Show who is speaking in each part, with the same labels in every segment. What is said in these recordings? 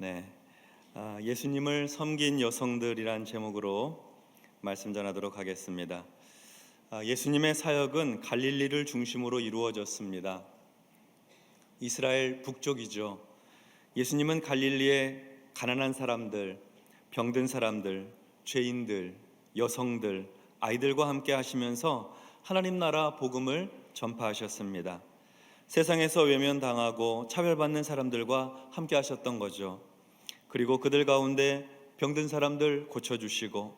Speaker 1: 네, 아, 예수님을 섬긴 여성들이란 제목으로 말씀 전하도록 하겠습니다. 아, 예수님의 사역은 갈릴리를 중심으로 이루어졌습니다. 이스라엘 북쪽이죠. 예수님은 갈릴리의 가난한 사람들, 병든 사람들, 죄인들, 여성들, 아이들과 함께 하시면서 하나님 나라 복음을 전파하셨습니다. 세상에서 외면당하고 차별받는 사람들과 함께 하셨던 거죠. 그리고 그들 가운데 병든 사람들 고쳐주시고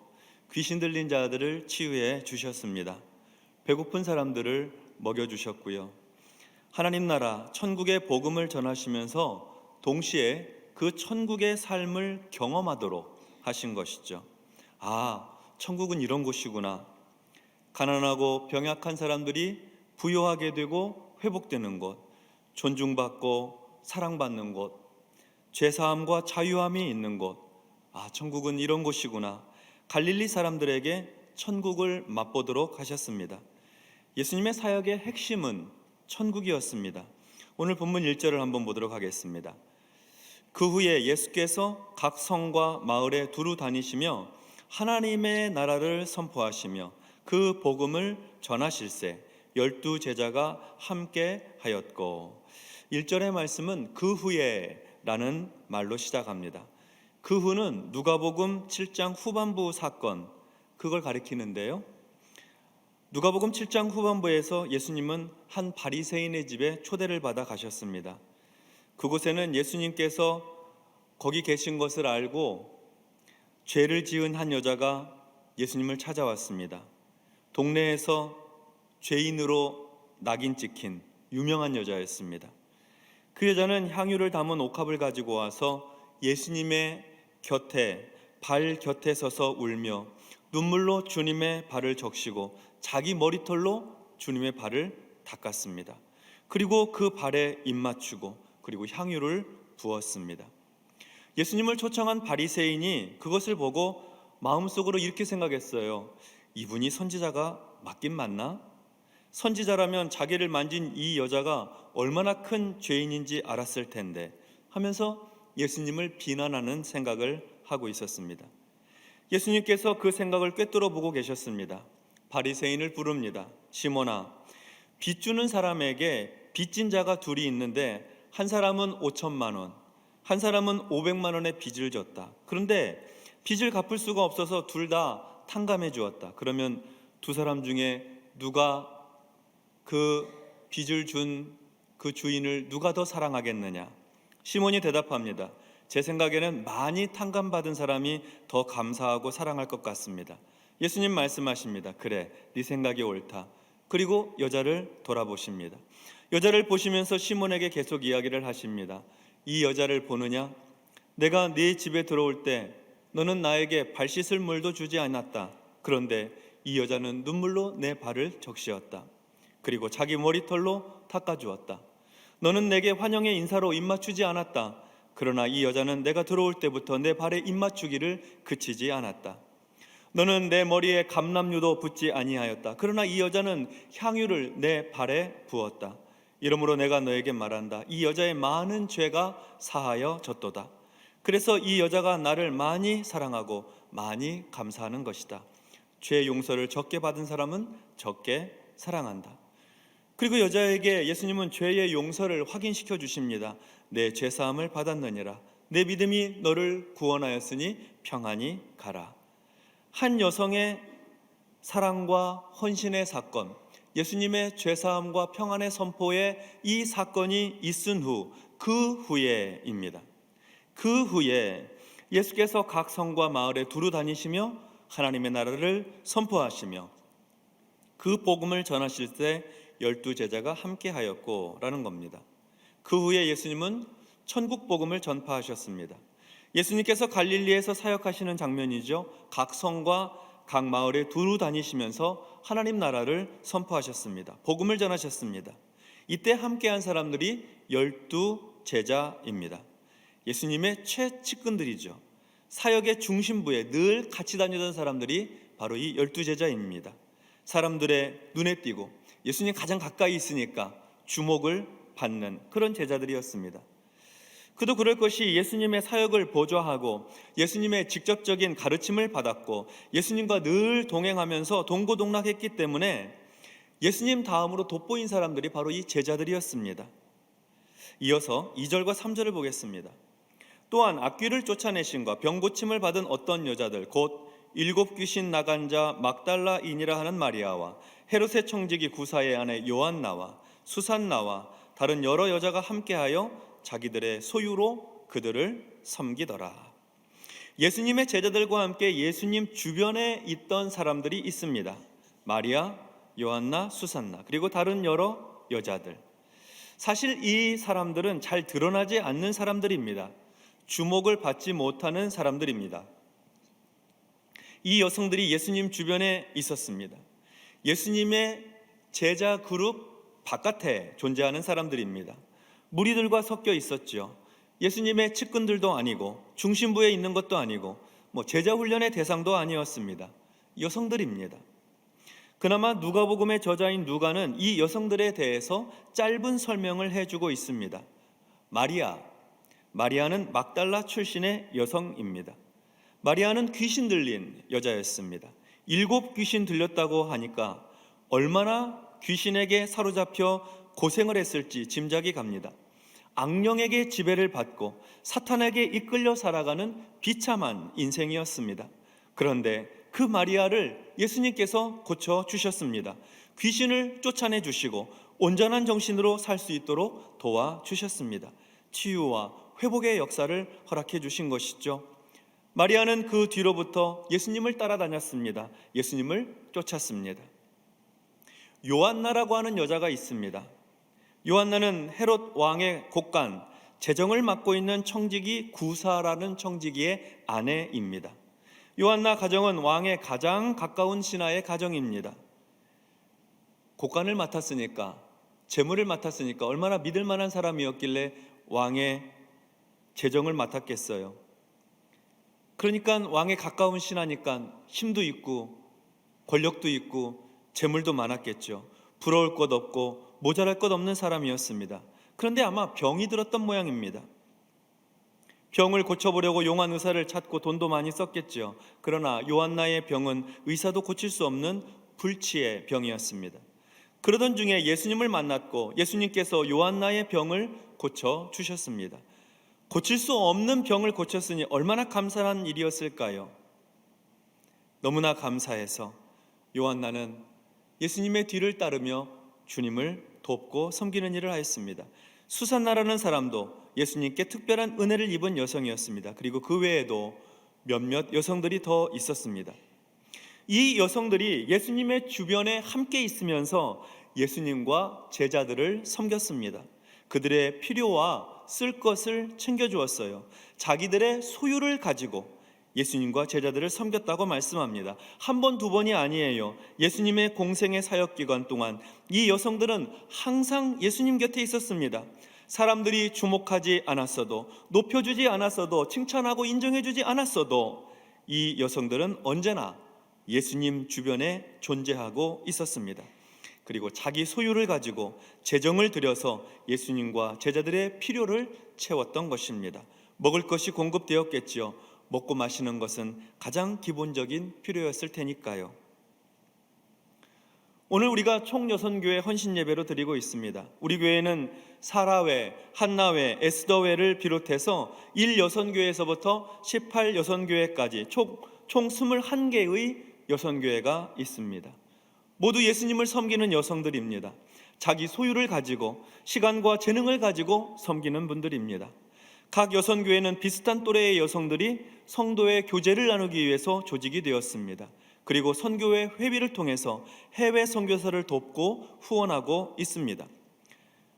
Speaker 1: 귀신 들린 자들을 치유해 주셨습니다. 배고픈 사람들을 먹여주셨고요. 하나님 나라 천국의 복음을 전하시면서 동시에 그 천국의 삶을 경험하도록 하신 것이죠. 아, 천국은 이런 곳이구나. 가난하고 병약한 사람들이 부유하게 되고 회복되는 곳, 존중받고 사랑받는 곳, 죄사함과 자유함이 있는 곳. 아, 천국은 이런 곳이구나. 갈릴리 사람들에게 천국을 맛보도록 하셨습니다. 예수님의 사역의 핵심은 천국이었습니다. 오늘 본문 1절을 한번 보도록 하겠습니다. 그 후에 예수께서 각 성과 마을에 두루 다니시며 하나님의 나라를 선포하시며 그 복음을 전하실세 열두 제자가 함께 하였고 1절의 말씀은 그 후에 라는 말로 시작합니다. 그 후는 누가복음 7장 후반부 사건 그걸 가리키는데요. 누가복음 7장 후반부에서 예수님은 한 바리새인의 집에 초대를 받아 가셨습니다. 그곳에는 예수님께서 거기 계신 것을 알고 죄를 지은 한 여자가 예수님을 찾아왔습니다. 동네에서 죄인으로 낙인 찍힌 유명한 여자였습니다. 그 여자는 향유를 담은 옥합을 가지고 와서 예수님의 곁에 발 곁에 서서 울며 눈물로 주님의 발을 적시고 자기 머리털로 주님의 발을 닦았습니다. 그리고 그 발에 입 맞추고 그리고 향유를 부었습니다. 예수님을 초청한 바리새인이 그것을 보고 마음속으로 이렇게 생각했어요. 이분이 선지자가 맞긴 맞나? 선지자라면 자기를 만진 이 여자가 얼마나 큰 죄인인지 알았을 텐데 하면서 예수님을 비난하는 생각을 하고 있었습니다. 예수님께서 그 생각을 꿰뚫어 보고 계셨습니다. 바리새인을 부릅니다. 시몬아, 빚 주는 사람에게 빚진 자가 둘이 있는데 한 사람은 5천만 원, 한 사람은 500만 원의 빚을 졌다. 그런데 빚을 갚을 수가 없어서 둘 다 탕감해 주었다. 그러면 두 사람 중에 누가 그 빚을 준 그 주인을 누가 더 사랑하겠느냐? 시몬이 대답합니다. 제 생각에는 많이 탕감받은 사람이 더 감사하고 사랑할 것 같습니다. 예수님 말씀하십니다. 그래, 네 생각이 옳다. 그리고 여자를 돌아보십니다. 여자를 보시면서 시몬에게 계속 이야기를 하십니다. 이 여자를 보느냐? 내가 네 집에 들어올 때 너는 나에게 발 씻을 물도 주지 않았다. 그런데 이 여자는 눈물로 내 발을 적시었다. 그리고 자기 머리털로 닦아주었다. 너는 내게 환영의 인사로 입맞추지 않았다. 그러나 이 여자는 내가 들어올 때부터 내 발에 입맞추기를 그치지 않았다. 너는 내 머리에 감람유도 붓지 아니하였다. 그러나 이 여자는 향유를 내 발에 부었다. 이러므로 내가 너에게 말한다. 이 여자의 많은 죄가 사하여졌도다. 그래서 이 여자가 나를 많이 사랑하고 많이 감사하는 것이다. 죄 용서를 적게 받은 사람은 적게 사랑한다. 그리고 여자에게 예수님은 죄의 용서를 확인시켜 주십니다. 내 죄 사함을 받았느니라. 내 믿음이 너를 구원하였으니 평안히 가라. 한 여성의 사랑과 헌신의 사건, 예수님의 죄 사함과 평안의 선포에 이 사건이 있은 후 그 후에입니다. 그 후에 예수께서 각 성과 마을에 두루 다니시며 하나님의 나라를 선포하시며 그 복음을 전하실 때 열두 제자가 함께 하였고라는 겁니다. 그 후에 예수님은 천국 복음을 전파하셨습니다. 예수님께서 갈릴리에서 사역하시는 장면이죠. 각 성과 각 마을에 두루 다니시면서 하나님 나라를 선포하셨습니다. 복음을 전하셨습니다. 이때 함께한 사람들이 열두 제자입니다. 예수님의 최측근들이죠. 사역의 중심부에 늘 같이 다니던 사람들이 바로 이 열두 제자입니다. 사람들의 눈에 띄고 예수님 가장 가까이 있으니까 주목을 받는 그런 제자들이었습니다. 그도 그럴 것이 예수님의 사역을 보좌하고 예수님의 직접적인 가르침을 받았고 예수님과 늘 동행하면서 동고동락했기 때문에 예수님 다음으로 돋보인 사람들이 바로 이 제자들이었습니다. 이어서 2절과 3절을 보겠습니다. 또한 악귀를 쫓아내신과 병 고침을 받은 어떤 여자들 곧 일곱 귀신 나간 자 막달라인이라 하는 마리아와 헤롯의 청지기 구사의 아내 요한나와 수산나와 다른 여러 여자가 함께하여 자기들의 소유로 그들을 섬기더라. 예수님의 제자들과 함께 예수님 주변에 있던 사람들이 있습니다. 마리아, 요한나, 수산나 그리고 다른 여러 여자들. 사실 이 사람들은 잘 드러나지 않는 사람들입니다. 주목을 받지 못하는 사람들입니다. 이 여성들이 예수님 주변에 있었습니다. 예수님의 제자 그룹 바깥에 존재하는 사람들입니다. 무리들과 섞여 있었죠. 예수님의 측근들도 아니고 중심부에 있는 것도 아니고 뭐 제자 훈련의 대상도 아니었습니다. 여성들입니다. 그나마 누가복음의 저자인 누가는 이 여성들에 대해서 짧은 설명을 해주고 있습니다. 마리아, 마리아는 막달라 출신의 여성입니다. 마리아는 귀신 들린 여자였습니다. 일곱 귀신 들렸다고 하니까 얼마나 귀신에게 사로잡혀 고생을 했을지 짐작이 갑니다. 악령에게 지배를 받고 사탄에게 이끌려 살아가는 비참한 인생이었습니다. 그런데 그 마리아를 예수님께서 고쳐 주셨습니다. 귀신을 쫓아내 주시고 온전한 정신으로 살 수 있도록 도와 주셨습니다. 치유와 회복의 역사를 허락해 주신 것이죠. 마리아는 그 뒤로부터 예수님을 따라다녔습니다. 예수님을 쫓았습니다. 요한나라고 하는 여자가 있습니다. 요한나는 헤롯 왕의 곡간 재정을 맡고 있는 청지기 구사라는 청지기의 아내입니다. 요한나 가정은 왕의 가장 가까운 신하의 가정입니다. 곡간을 맡았으니까 재물을 맡았으니까 얼마나 믿을 만한 사람이었길래 왕의 재정을 맡았겠어요. 그러니까 왕에 가까운 신하니까 힘도 있고 권력도 있고 재물도 많았겠죠. 부러울 것 없고 모자랄 것 없는 사람이었습니다. 그런데 아마 병이 들었던 모양입니다. 병을 고쳐보려고 용한 의사를 찾고 돈도 많이 썼겠죠. 그러나 요한나의 병은 의사도 고칠 수 없는 불치의 병이었습니다. 그러던 중에 예수님을 만났고 예수님께서 요한나의 병을 고쳐 주셨습니다. 고칠 수 없는 병을 고쳤으니 얼마나 감사한 일이었을까요? 너무나 감사해서 요한나는 예수님의 뒤를 따르며 주님을 돕고 섬기는 일을 하였습니다. 수산나라는 사람도 예수님께 특별한 은혜를 입은 여성이었습니다. 그리고 그 외에도 몇몇 여성들이 더 있었습니다. 이 여성들이 예수님의 주변에 함께 있으면서 예수님과 제자들을 섬겼습니다. 그들의 필요와 쓸 것을 챙겨주었어요. 자기들의 소유를 가지고 예수님과 제자들을 섬겼다고 말씀합니다. 한 번, 두 번이 아니에요. 예수님의 공생의 사역 기간 동안 이 여성들은 항상 예수님 곁에 있었습니다. 사람들이 주목하지 않았어도, 높여주지 않았어도, 칭찬하고 인정해주지 않았어도 이 여성들은 언제나 예수님 주변에 존재하고 있었습니다. 그리고 자기 소유를 가지고 재정을 들여서 예수님과 제자들의 필요를 채웠던 것입니다. 먹을 것이 공급되었겠지요. 먹고 마시는 것은 가장 기본적인 필요였을 테니까요. 오늘 우리가 총여선교회 헌신 예배로 드리고 있습니다. 우리 교회는 사라회, 한나회, 에스더회를 비롯해서 1여선교회에서부터 18여선교회까지 총, 총 21개의 여선교회가 있습니다. 모두 예수님을 섬기는 여성들입니다. 자기 소유를 가지고 시간과 재능을 가지고 섬기는 분들입니다. 각 여성교회는 비슷한 또래의 여성들이 성도의 교제를 나누기 위해서 조직이 되었습니다. 그리고 선교회 회비를 통해서 해외 선교사를 돕고 후원하고 있습니다.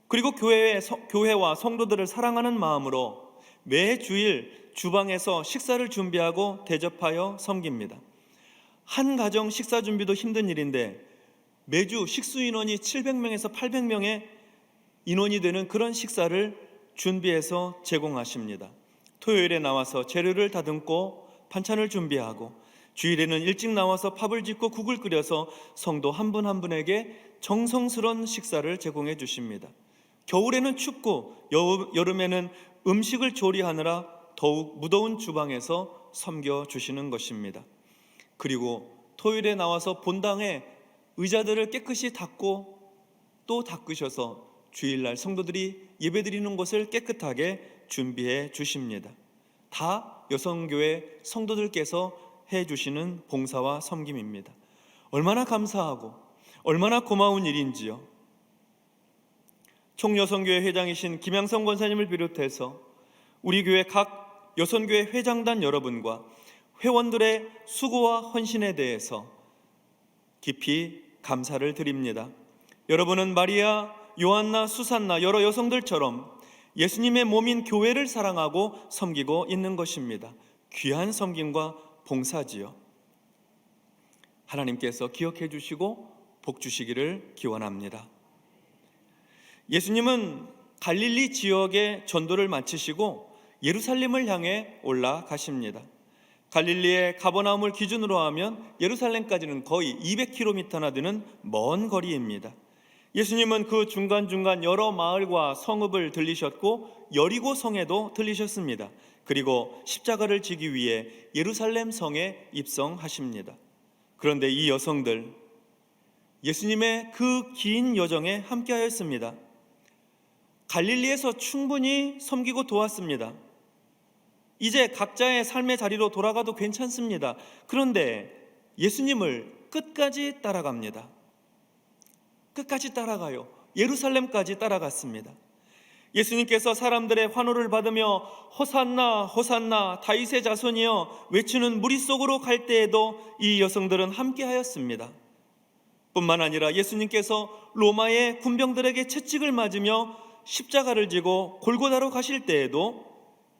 Speaker 1: 그리고 교회 교회와 성도들을 사랑하는 마음으로 매 주일 주방에서 식사를 준비하고 대접하여 섬깁니다. 한 가정 식사 준비도 힘든 일인데 매주 식수 인원이 700명에서 800명의 인원이 되는 그런 식사를 준비해서 제공하십니다. 토요일에 나와서 재료를 다듬고 반찬을 준비하고 주일에는 일찍 나와서 밥을 짓고 국을 끓여서 성도 한 분한 분에게 정성스러운 식사를 제공해 주십니다. 겨울에는 춥고 여름에는 음식을 조리하느라 더욱 무더운 주방에서 섬겨 주시는 것입니다. 그리고 토요일에 나와서 본당에 의자들을 깨끗이 닦고 또 닦으셔서 주일날 성도들이 예배드리는 곳을 깨끗하게 준비해 주십니다. 다 여성교회 성도들께서 해 주시는 봉사와 섬김입니다. 얼마나 감사하고 얼마나 고마운 일인지요. 총여성교회 회장이신 김양성 권사님을 비롯해서 우리 교회 각 여성교회 회장단 여러분과 회원들의 수고와 헌신에 대해서 깊이 감사를 드립니다. 여러분은 마리아, 요한나, 수산나 여러 여성들처럼 예수님의 몸인 교회를 사랑하고 섬기고 있는 것입니다. 귀한 섬김과 봉사지요. 하나님께서 기억해 주시고 복 주시기를 기원합니다. 예수님은 갈릴리 지역의 전도를 마치시고 예루살렘을 향해 올라가십니다. 갈릴리의 가버나움을 기준으로 하면 예루살렘까지는 거의 200km나 되는 먼 거리입니다. 예수님은 그 중간중간 여러 마을과 성읍을 들리셨고 여리고 성에도 들리셨습니다. 그리고 십자가를 지기 위해 예루살렘 성에 입성하십니다. 그런데 이 여성들 예수님의 그 긴 여정에 함께하였습니다. 갈릴리에서 충분히 섬기고 도왔습니다. 이제 각자의 삶의 자리로 돌아가도 괜찮습니다. 그런데 예수님을 끝까지 따라갑니다. 끝까지 따라가요. 예루살렘까지 따라갔습니다. 예수님께서 사람들의 환호를 받으며 호산나 호산나 다윗의 자손이여 외치는 무리 속으로 갈 때에도 이 여성들은 함께하였습니다. 뿐만 아니라 예수님께서 로마의 군병들에게 채찍을 맞으며 십자가를 지고 골고다로 가실 때에도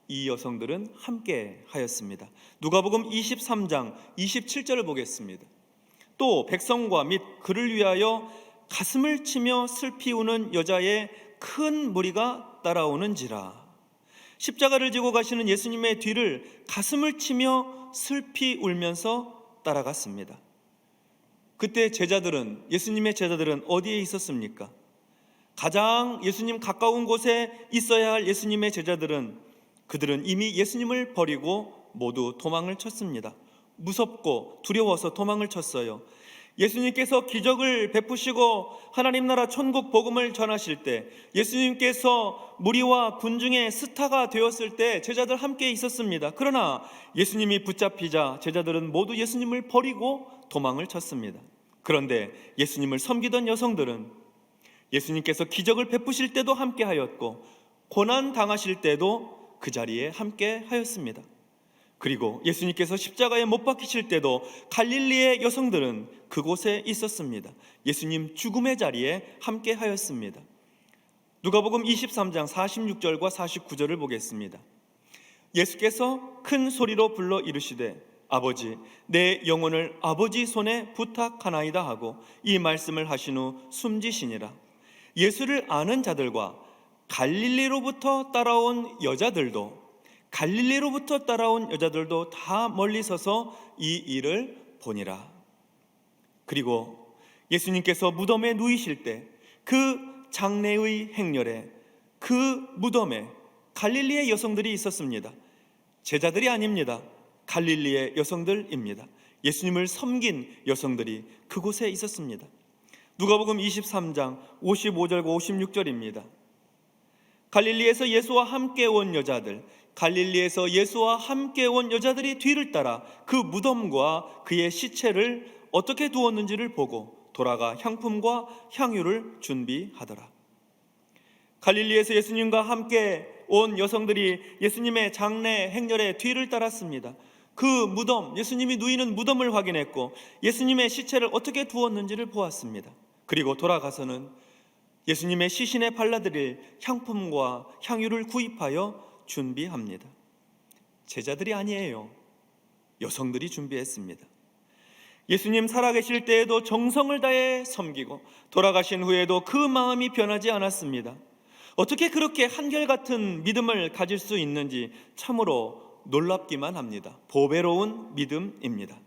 Speaker 1: 이 여성들은 함께 하였습니다. 누가복음 23장 27절을 보겠습니다. 또 백성과 및 그를 위하여 가슴을 치며 슬피 우는 여자의 큰 무리가 따라오는지라. 십자가를 지고 가시는 예수님의 뒤를 가슴을 치며 슬피 울면서 따라갔습니다. 그때 제자들은 예수님의 제자들은 어디에 있었습니까? 가장 예수님 가까운 곳에 있어야 할 예수님의 제자들은 그들은 이미 예수님을 버리고 모두 도망을 쳤습니다. 무섭고 두려워서 도망을 쳤어요. 예수님께서 기적을 베푸시고 하나님 나라 천국 복음을 전하실 때 예수님께서 무리와 군중의 스타가 되었을 때 제자들 함께 있었습니다. 그러나 예수님이 붙잡히자 제자들은 모두 예수님을 버리고 도망을 쳤습니다. 그런데 예수님을 섬기던 여성들은 예수님께서 기적을 베푸실 때도 함께 하였고 고난 당하실 때도 그 자리에 함께 하였습니다. 그리고 예수님께서 십자가에 못 박히실 때도 갈릴리의 여성들은 그곳에 있었습니다. 예수님 죽음의 자리에 함께 하였습니다. 누가복음 23장 46절과 49절을 보겠습니다. 예수께서 큰 소리로 불러 이르시되 아버지 내 영혼을 아버지 손에 부탁하나이다 하고 이 말씀을 하신 후 숨지시니라. 예수를 아는 자들과 갈릴리로부터 따라온 여자들도 갈릴리로부터 따라온 여자들도 다 멀리 서서 이 일을 보니라. 그리고 예수님께서 무덤에 누이실 때 그 장례의 행렬에 그 무덤에 갈릴리의 여성들이 있었습니다. 제자들이 아닙니다. 갈릴리의 여성들입니다. 예수님을 섬긴 여성들이 그곳에 있었습니다. 누가복음 23장 55절과 56절입니다. 갈릴리에서 예수와 함께 온 여자들, 갈릴리에서 예수와 함께 온 여자들이 뒤를 따라 그 무덤과 그의 시체를 어떻게 두었는지를 보고 돌아가 향품과 향유를 준비하더라. 갈릴리에서 예수님과 함께 온 여성들이 예수님의 장례 행렬의 뒤를 따랐습니다. 그 무덤, 예수님이 누이는 무덤을 확인했고 예수님의 시체를 어떻게 두었는지를 보았습니다. 그리고 돌아가서는 예수님의 시신에 발라드릴 향품과 향유를 구입하여 준비합니다. 제자들이 아니에요. 여성들이 준비했습니다. 예수님 살아계실 때에도 정성을 다해 섬기고 돌아가신 후에도 그 마음이 변하지 않았습니다. 어떻게 그렇게 한결같은 믿음을 가질 수 있는지 참으로 놀랍기만 합니다. 보배로운 믿음입니다.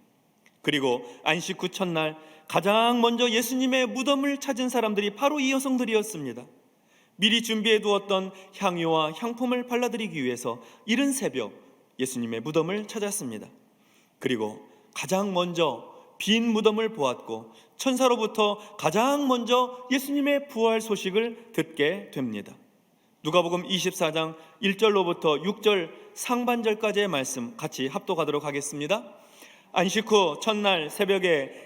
Speaker 1: 그리고 안식 후 첫날 가장 먼저 예수님의 무덤을 찾은 사람들이 바로 이 여성들이었습니다. 미리 준비해 두었던 향유와 향품을 발라드리기 위해서 이른 새벽 예수님의 무덤을 찾았습니다. 그리고 가장 먼저 빈 무덤을 보았고 천사로부터 가장 먼저 예수님의 부활 소식을 듣게 됩니다. 누가복음 24장 1절로부터 6절 상반절까지의 말씀 같이 합독하도록 하겠습니다. 안식 후 첫날 새벽에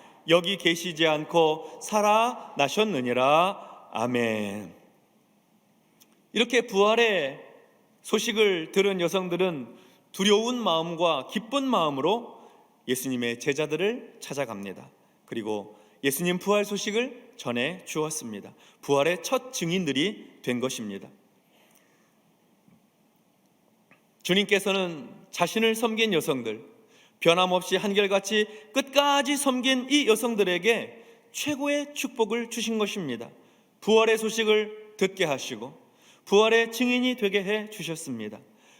Speaker 1: 여기 계시지 않고 살아나셨느니라 아멘 이렇게 부활의 소식을 들은 여성들은 두려운 마음과 기쁜 마음으로 예수님의 제자들을 찾아갑니다. 그리고 예수님 부활 소식을 전해 주었습니다. 부활의 첫 증인들이 된 것입니다. 주님께서는 자신을 섬긴 여성들, 변함없이 한결같이 끝까지 섬긴 이 여성들에게 최고의 축복을 주신 것입니다. 부활의 소식을 듣게 하시고 부활의 증인이 되게 해 주셨습니다.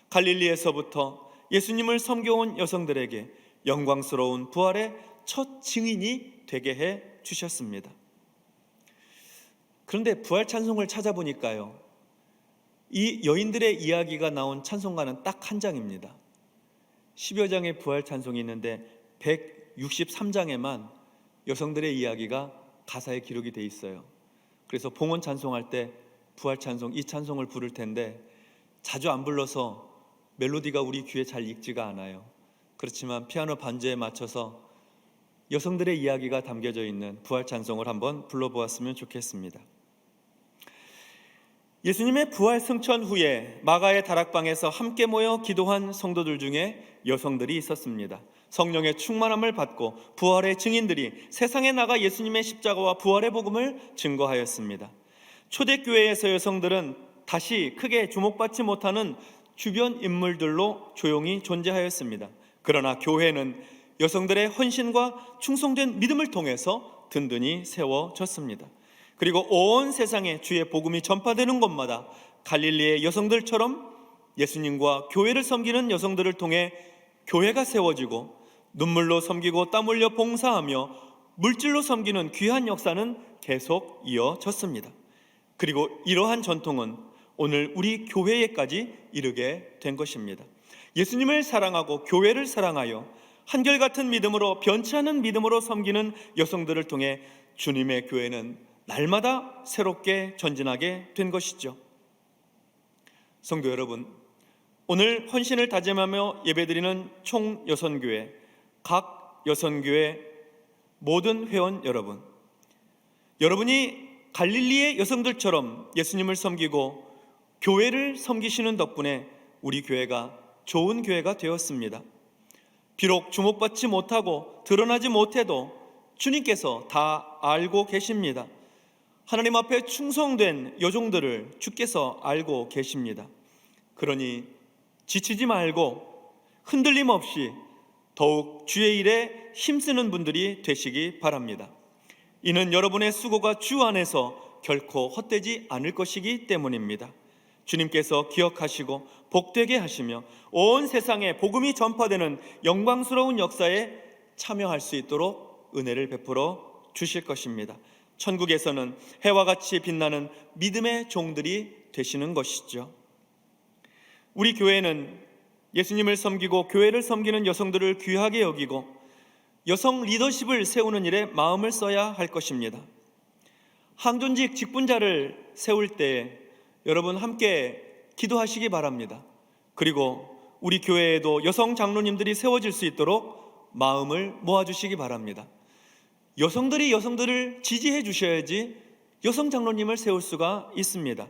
Speaker 1: 갈릴리에서부터 예수님을 섬겨온 여성들에게 영광스러운 부활의 첫 증인이 되게 해 주셨습니다. 그런데 부활 찬송을 찾아보니까요. 이 여인들의 이야기가 나온 찬송가는 딱 한 장입니다. 10여 장의 부활 찬송이 있는데 163장에만 여성들의 이야기가 가사에 기록이 돼 있어요. 그래서 봉헌 찬송할 때 부활 찬송 이 찬송을 부를 텐데 자주 안 불러서 멜로디가 우리 귀에 잘 익지가 않아요. 그렇지만 피아노 반주에 맞춰서 여성들의 이야기가 담겨져 있는 부활 찬송을 한번 불러보았으면 좋겠습니다. 예수님의 부활 승천 후에 마가의 다락방에서 함께 모여 기도한 성도들 중에 여성들이 있었습니다. 성령의 충만함을 받고 부활의 증인들이 세상에 나가 예수님의 십자가와 부활의 복음을 증거하였습니다. 초대교회에서 여성들은 다시 크게 주목받지 못하는 주변 인물들로 조용히 존재하였습니다. 그러나 교회는 여성들의 헌신과 충성된 믿음을 통해서 든든히 세워졌습니다. 그리고 온 세상에 주의 복음이 전파되는 곳마다 갈릴리의 여성들처럼 예수님과 교회를 섬기는 여성들을 통해 교회가 세워지고 눈물로 섬기고 땀 흘려 봉사하며 물질로 섬기는 귀한 역사는 계속 이어졌습니다. 그리고 이러한 전통은 오늘 우리 교회에까지 이르게 된 것입니다. 예수님을 사랑하고 교회를 사랑하여 한결같은 믿음으로 변치 않은 믿음으로 섬기는 여성들을 통해 주님의 교회는 날마다 새롭게 전진하게 된 것이죠. 성도 여러분, 오늘 헌신을 다짐하며 예배드리는 총 여선교회, 각 여선교회 모든 회원 여러분, 여러분이 갈릴리의 여성들처럼 예수님을 섬기고 교회를 섬기시는 덕분에 우리 교회가 좋은 교회가 되었습니다. 비록 주목받지 못하고 드러나지 못해도 주님께서 다 알고 계십니다. 하나님 앞에 충성된 여종들을 주께서 알고 계십니다. 그러니 지치지 말고 흔들림 없이 더욱 주의 일에 힘쓰는 분들이 되시기 바랍니다. 이는 여러분의 수고가 주 안에서 결코 헛되지 않을 것이기 때문입니다. 주님께서 기억하시고 복되게 하시며 온 세상에 복음이 전파되는 영광스러운 역사에 참여할 수 있도록 은혜를 베풀어 주실 것입니다. 천국에서는 해와 같이 빛나는 믿음의 종들이 되시는 것이죠. 우리 교회는 예수님을 섬기고 교회를 섬기는 여성들을 귀하게 여기고 여성 리더십을 세우는 일에 마음을 써야 할 것입니다. 항존직 직분자를 세울 때 여러분 함께 기도하시기 바랍니다. 그리고 우리 교회에도 여성 장로님들이 세워질 수 있도록 마음을 모아주시기 바랍니다. 여성들이 여성들을 지지해 주셔야지 여성 장로님을 세울 수가 있습니다.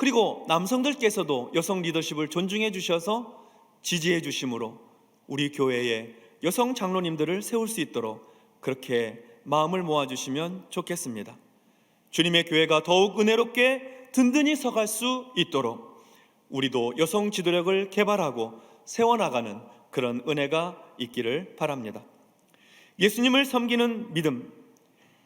Speaker 1: 그리고 남성들께서도 여성 리더십을 존중해 주셔서 지지해 주심으로 우리 교회에 여성 장로님들을 세울 수 있도록 그렇게 마음을 모아 주시면 좋겠습니다. 주님의 교회가 더욱 은혜롭게 든든히 서갈 수 있도록 우리도 여성 지도력을 개발하고 세워나가는 그런 은혜가 있기를 바랍니다. 예수님을 섬기는 믿음,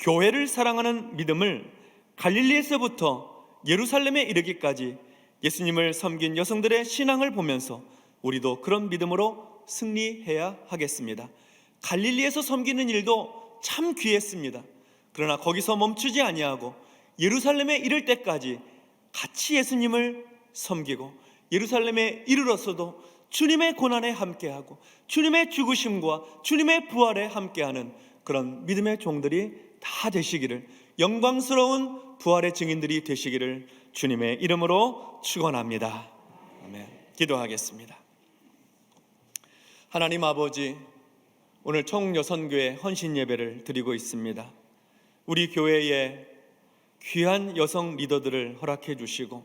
Speaker 1: 교회를 사랑하는 믿음을 갈릴리에서부터 예루살렘에 이르기까지 예수님을 섬긴 여성들의 신앙을 보면서 우리도 그런 믿음으로 승리해야 하겠습니다. 갈릴리에서 섬기는 일도 참 귀했습니다. 그러나 거기서 멈추지 아니하고 예루살렘에 이를 때까지 같이 예수님을 섬기고 예루살렘에 이르러서도 주님의 고난에 함께하고 주님의 죽으심과 주님의 부활에 함께하는 그런 믿음의 종들이 다 되시기를 영광스러운 부활의 증인들이 되시기를 주님의 이름으로 축원합니다. 아멘. 기도하겠습니다. 하나님 아버지 오늘 총여선교회 헌신 예배를 드리고 있습니다. 우리 교회에 귀한 여성 리더들을 허락해 주시고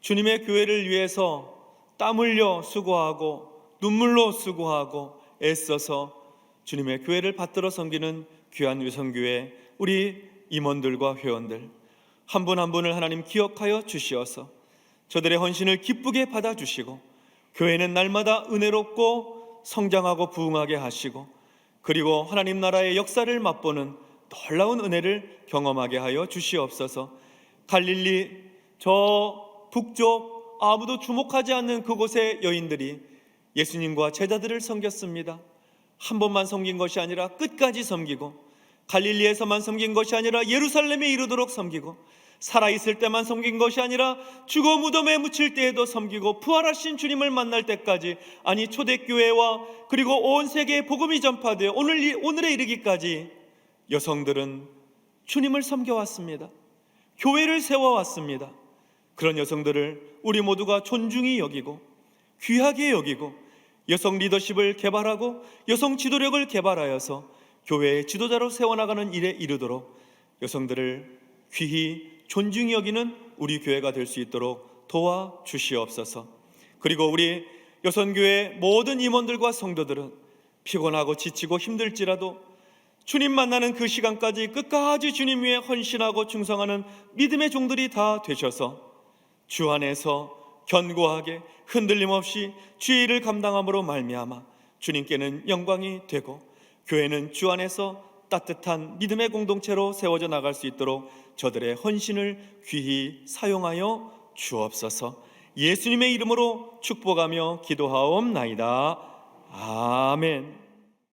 Speaker 1: 주님의 교회를 위해서 땀 흘려 수고하고 눈물로 수고하고 애써서 주님의 교회를 받들어 섬기는 귀한 유성교회 우리 임원들과 회원들 한분한 분을 하나님 기억하여 주시어서 저들의 헌신을 기쁘게 받아 주시고 교회는 날마다 은혜롭고 성장하고 부흥하게 하시고 그리고 하나님 나라의 역사를 맛보는 놀라운 은혜를 경험하게 하여 주시옵소서. 갈릴리 저 북쪽 아무도 주목하지 않는 그곳의 여인들이 예수님과 제자들을 섬겼습니다. 한 번만 섬긴 것이 아니라 끝까지 섬기고 갈릴리에서만 섬긴 것이 아니라 예루살렘에 이르도록 섬기고 살아 있을 때만 섬긴 것이 아니라 죽어 무덤에 묻힐 때에도 섬기고 부활하신 주님을 만날 때까지 아니 초대교회와 그리고 온 세계에 복음이 전파되어 오늘 오늘에 이르기까지 여성들은 주님을 섬겨왔습니다. 교회를 세워왔습니다. 그런 여성들을 우리 모두가 존중히 여기고 귀하게 여기고 여성 리더십을 개발하고 여성 지도력을 개발하여서 교회의 지도자로 세워나가는 일에 이르도록 여성들을 귀히 존중히 여기는 우리 교회가 될 수 있도록 도와 주시옵소서. 그리고 우리 여성교회 모든 임원들과 성도들은 피곤하고 지치고 힘들지라도 주님 만나는 그 시간까지 끝까지 주님 위에 헌신하고 충성하는 믿음의 종들이 다 되셔서 주 안에서 견고하게 흔들림 없이 주의 일을 감당함으로 말미암아 주님께는 영광이 되고 교회는 주 안에서 따뜻한 믿음의 공동체로 세워져 나갈 수 있도록 저들의 헌신을 귀히 사용하여 주옵소서. 예수님의 이름으로 축복하며 기도하옵나이다. 아멘.